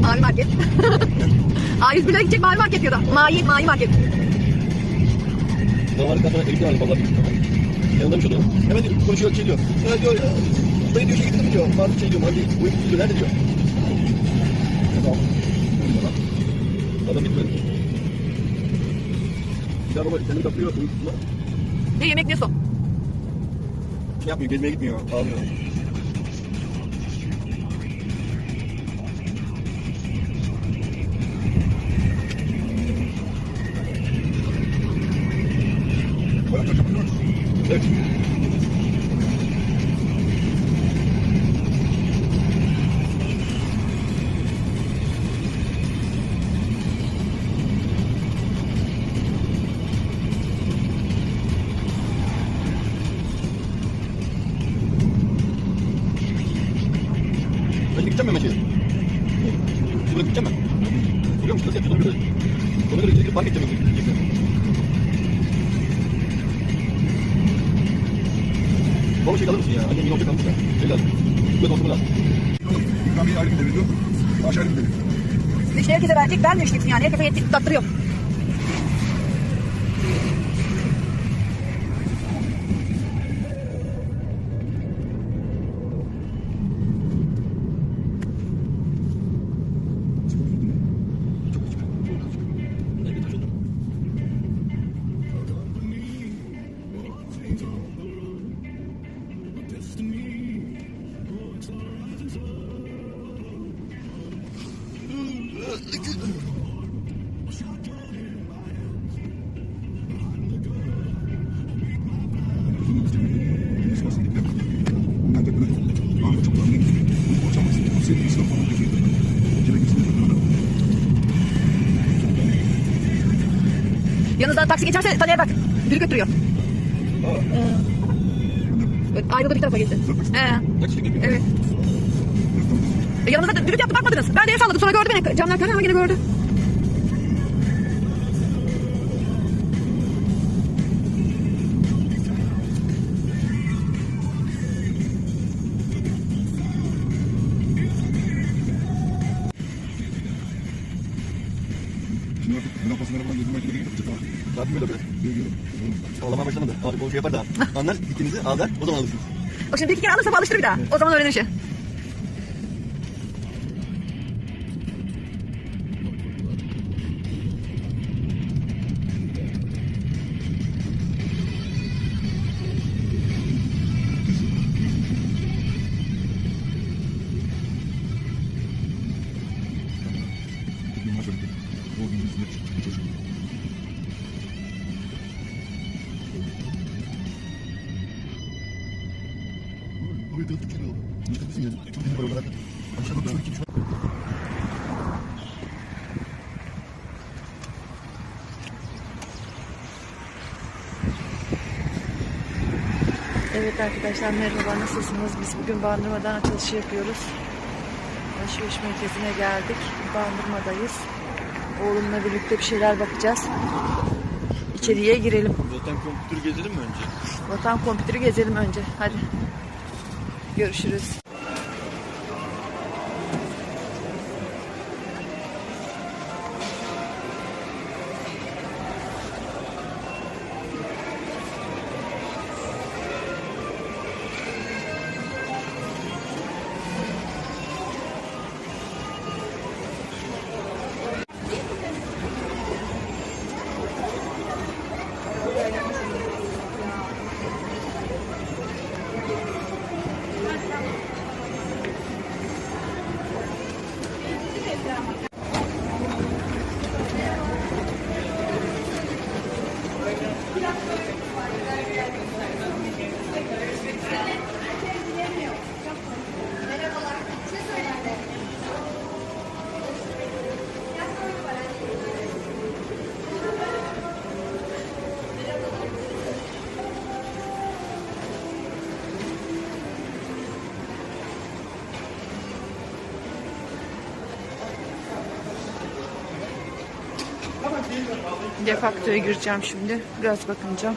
Mavi market. A101 lira gidecek mavi market diyordu. Mavi, mavi market. Damarı kafana eğitim aldım valla. Yanında bir şey oluyor. Hemen diyor, konuşuyor şey diyor. Ya diyor ya. Dayı diyor şey gittin mi diyor. Martı şey diyor. Martı bu diyor. Nerede diyor. Adam gitmedi. Ya baba kendini kapıyor. Ne yemek ne su. Şey yapmıyor. Gezmeye gitmiyor. Ağlıyor. Şuraya gideceğim ben. Biliyor musun? Nasıl? Ona göre, ona göre gidip park edeceğim. Baba şey alır mısın ya? Annem yine olacak almış ya. Şey lazım. Böyle olsun lazım. İkramiye ayrı bir deviriyor. Maaş ayrı bir deviriyor. İşte herkese verecek vermiyor işte yani. Herkese yetti, tattırıyor. Yanınızdan taksi geçerse tanıya bak. Biri götürüyor. Ee, ayrıldı bir tarafa gitti. Ee, evet. E, yanımızda da düdük yaptı bakmadınız. Ben de el salladım sonra gördü beni. Camlar kör ama yine gördü. Ağlamaya başlamadı. Abi şey yapar da. Anlar ikinizi ağlar. O zaman alırsınız. O şimdi bir kere alırsa bu alıştır bir daha. O zaman öğrenir işi. Evet arkadaşlar merhaba nasılsınız? Biz bugün Bandırma'dan açılışı yapıyoruz. Alışveriş merkezine geldik. Bandırma'dayız. Oğlumla birlikte bir şeyler bakacağız. İçeriye girelim. Vatan kompütür gezelim mi önce? Vatan kompütürü gezelim önce. Hadi. Görüşürüz. Defaktoya gireceğim şimdi. Biraz bakınacağım.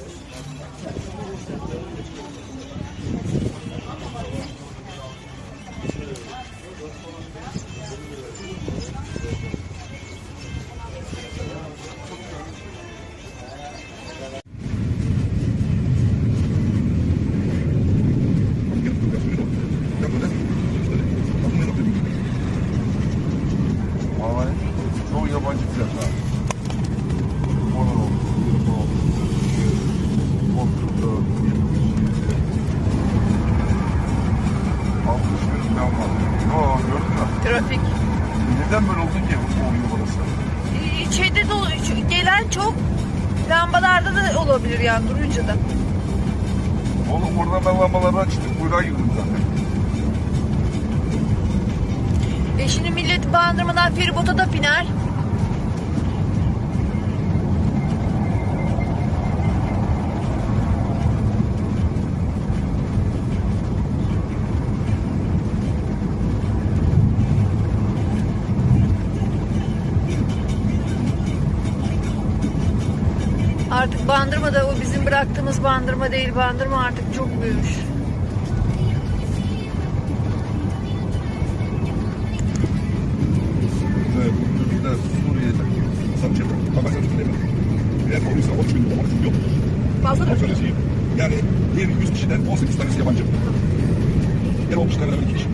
Eymen. Vallahi çoğu yabancı plaklar. Onlar oldu. Oturdu. 60 bin falan var. Oo gördün mü? Trafik. Neden böyle oldu ki bu oluyor burası? Ee, şu- gelen çok lambalarda da olabilir yani durunca da. Oğlum burada ben lambaları açtım. Kuyruğa girdim zaten. E şimdi millet bandırmadan feribota da biner. Bandırma da o bizim bıraktığımız bandırma değil. Bandırma artık çok büyümüş. Evet, Türkler, Suriye'de. Sanki Hamas Türkleri. Eğer olduysa 13 bin, 13 bin yok. Fazla söyleyeyim. Yani diğer 100 kişiden 18 tanesi yabancı. Eğer olmuşlar beraber iki kişi.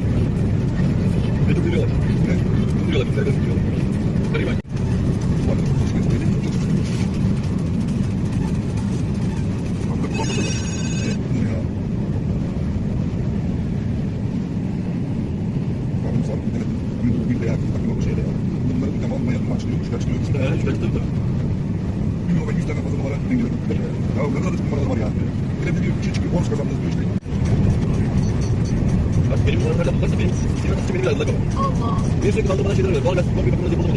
Ve tutuyorlar. Evet. Tutuyorlar. Bizlerden tutuyorlar. Gariban. Bu arada bu kısmı söyleyeyim, çok çok çok. Kanka kullanmadı da. Evet, bu ne ya? Kanun sağlık internet. Emin ol, bir veya iki takım olmuş şeyde ya. Bunların tamamına yapma açılıyormuş, açılıyormuş. Evet, şöyle tutuyor. Bir numara 100 tane fazla numara bin lira. Ya ne kadar numaralar var ya. Bir de diyor, bir şey çıkıyor, bonus kazandınız diyor işte. Bak benim numaram nerede bulursa benim benim benim bir adımda kalır. Allah. Benim sürekli kaldırmadan şeyler oluyor. Valla ben ben bir bakımda yapılmadı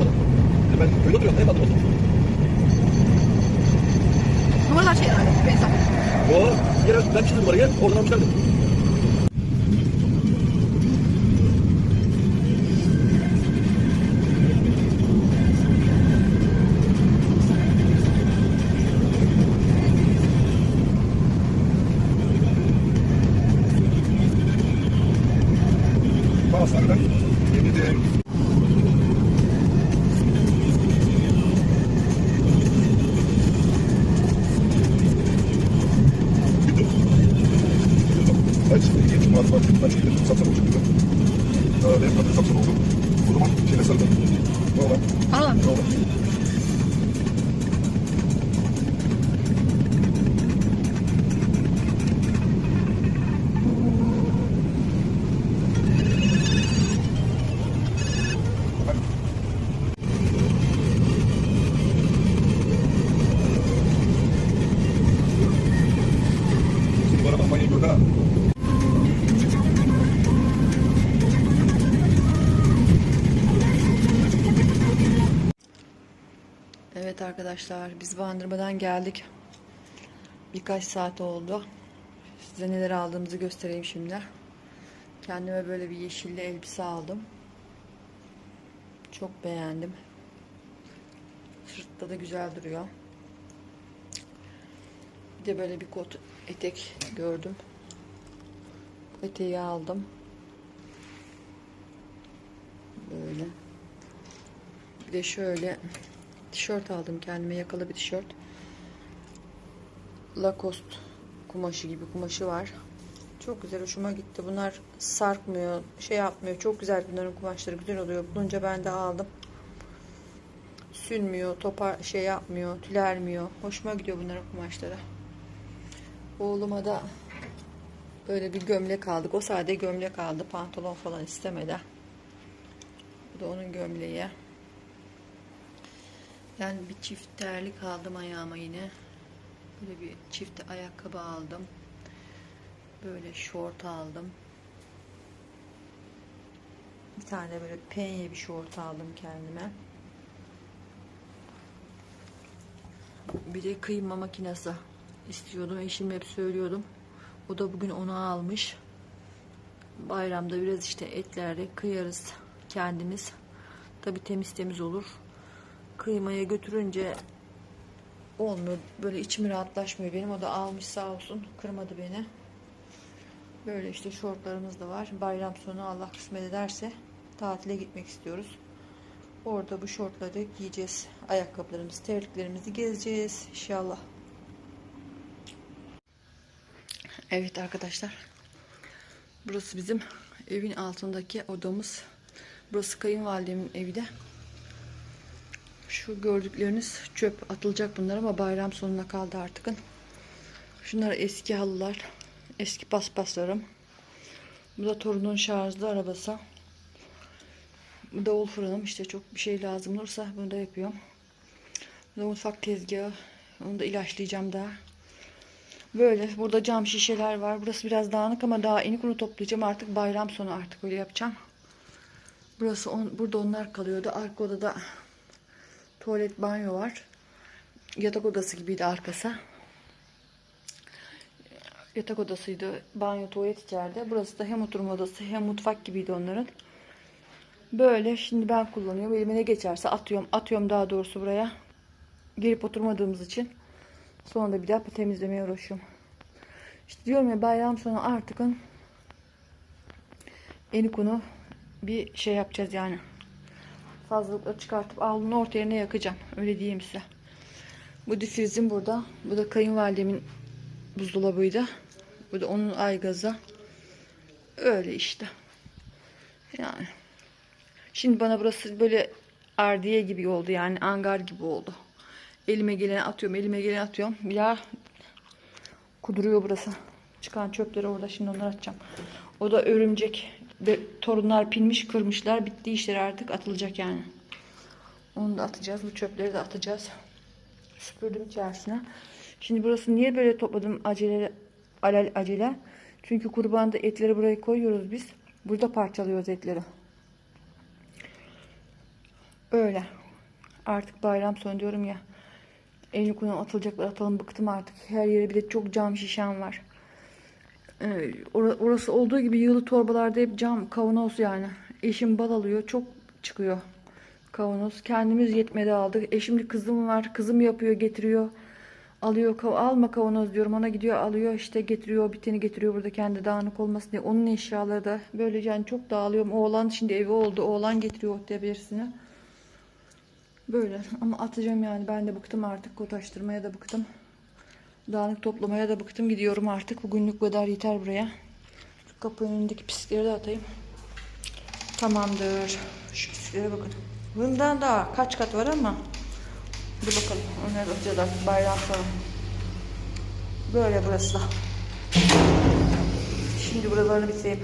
Yani ben öyle oturuyorum. Hep kaldırmadım. Numaralar şey herhalde. Benzer. O yere ben çizdim numarayı. Oradan almışlardı. Mal var, kaç yeni satsan olacak. Ee, benim satsan oldu. O zaman şeyle sarıldım. Ne olan? Al. Ne olan? Şimdi bu araba Almanya'ya gördü ha. Evet arkadaşlar biz Bandırma'dan geldik. Birkaç saat oldu. Size neler aldığımızı göstereyim şimdi. Kendime böyle bir yeşilli elbise aldım. Çok beğendim. Sırtta da güzel duruyor. Bir de böyle bir kot etek gördüm. Eteği aldım. Böyle. Bir de şöyle tişört aldım kendime yakalı bir tişört. Lacoste kumaşı gibi kumaşı var. Çok güzel hoşuma gitti. Bunlar sarkmıyor, şey yapmıyor. Çok güzel bunların kumaşları güzel oluyor. Bulunca ben de aldım. Sünmüyor, topar şey yapmıyor, tülermiyor. Hoşuma gidiyor bunların kumaşları. Oğluma da böyle bir gömlek aldık. O sade gömlek aldı. Pantolon falan istemedi. Bu da onun gömleği. Yani bir çift terlik aldım ayağıma yine. Böyle bir çift ayakkabı aldım. Böyle şort aldım. Bir tane böyle penye bir şort aldım kendime. Bir de kıyma makinesi istiyordum. Eşim hep söylüyordum. O da bugün onu almış. Bayramda biraz işte etlerle kıyarız kendimiz. Tabi temiz temiz olur. Kıymaya götürünce olmuyor. Böyle içim rahatlaşmıyor benim. O da almış sağ olsun. Kırmadı beni. Böyle işte şortlarımız da var. Bayram sonu Allah kısmet ederse tatile gitmek istiyoruz. Orada bu şortları giyeceğiz. Ayakkabılarımızı, terliklerimizi gezeceğiz inşallah. Evet arkadaşlar. Burası bizim evin altındaki odamız. Burası kayınvalidemin evi de. Şu gördükleriniz çöp atılacak bunlar ama bayram sonuna kaldı artık. Şunlar eski halılar. Eski paspaslarım. Bu da torunun şarjlı arabası. Bu davul fırınım. işte çok bir şey lazım olursa bunu da yapıyorum. Bu da mutfak tezgahı. Onu da ilaçlayacağım daha. Böyle burada cam şişeler var. Burası biraz dağınık ama daha inik onu toplayacağım. Artık bayram sonu artık öyle yapacağım. Burası on, burada onlar kalıyordu. Arka odada tuvalet banyo var. Yatak odası gibiydi arkası. Yatak odasıydı. Banyo tuvalet içeride. Burası da hem oturma odası hem mutfak gibiydi onların. Böyle şimdi ben kullanıyorum. Elime ne geçerse atıyorum. Atıyorum daha doğrusu buraya. Girip oturmadığımız için. Sonra da bir daha temizlemeye uğraşıyorum. İşte diyorum ya bayram sonu artık Enikunu bir şey yapacağız yani. Fazlalıkları çıkartıp avlunun orta yerine yakacağım. Öyle diyeyim size. Bu difrizim burada. Bu da kayınvalidemin buzdolabıydı. Bu da onun aygazı. Öyle işte. Yani. Şimdi bana burası böyle ardiye gibi oldu yani angar gibi oldu. Elime geleni atıyorum, elime geleni atıyorum. Ya kuduruyor burası. Çıkan çöpleri orada şimdi onları atacağım. O da örümcek. Torunlar pinmiş, kırmışlar. Bitti işleri artık atılacak yani. Onu da atacağız. Bu çöpleri de atacağız. Süpürdüm içerisine. Şimdi burası niye böyle topladım acele alel acele? Çünkü kurbanda etleri buraya koyuyoruz biz. Burada parçalıyoruz etleri. Öyle. Artık bayram sonu diyorum ya. En yukarıdan atılacaklar atalım bıktım artık. Her yere bir de çok cam şişem var. Ee, or- orası olduğu gibi yığılı torbalarda hep cam kavanoz yani. Eşim bal alıyor. Çok çıkıyor kavanoz. Kendimiz yetmedi aldık. Eşimli kızım var. Kızım yapıyor getiriyor. Alıyor kav alma kavanoz diyorum. Ona gidiyor alıyor işte getiriyor biteni getiriyor burada kendi dağınık olmasın diye. Onun eşyaları da böylece yani çok dağılıyorum. Oğlan şimdi evi oldu. Oğlan getiriyor ortaya birisini. Böyle ama atacağım yani ben de bıktım artık kotaştırmaya da bıktım. Dağınık toplamaya da bıktım gidiyorum artık. Bugünlük kadar yeter buraya. Kapının önündeki pislikleri de atayım. Tamamdır. Şu pisliklere bakın. Bundan daha kaç kat var ama Dur bakalım. Onları da atacağız artık bayram sonra. Böyle burası da. Şimdi buralarını bitireyim.